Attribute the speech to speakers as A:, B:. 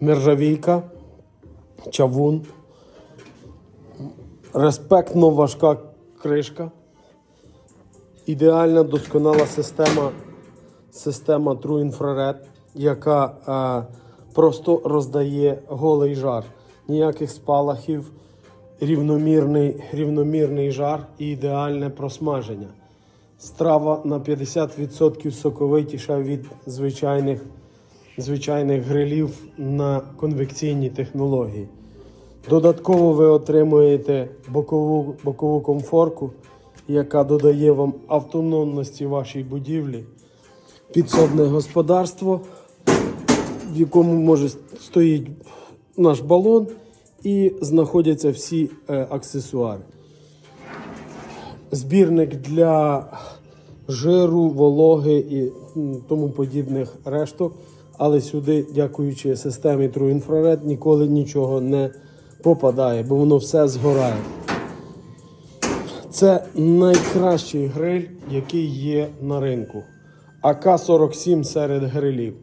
A: нержавійка, чавун, респектно важка кришка, ідеальна досконала система, система True Infrared, яка е, просто роздає голий жар. Ніяких спалахів, рівномірний, рівномірний жар і ідеальне просмаження. Страва на 50% соковитіша від звичайних, звичайних грилів на конвекційній технології. Додатково ви отримуєте бокову, бокову комфорку, яка додає вам автономності вашій будівлі, підсобне господарство, в якому може стоїть наш балон і знаходяться всі е, аксесуари збірник для жиру, вологи і тому подібних решток. Але сюди, дякуючи системі True Infrared, ніколи нічого не попадає, бо воно все згорає. Це найкращий гриль, який є на ринку. АК-47 серед грилів.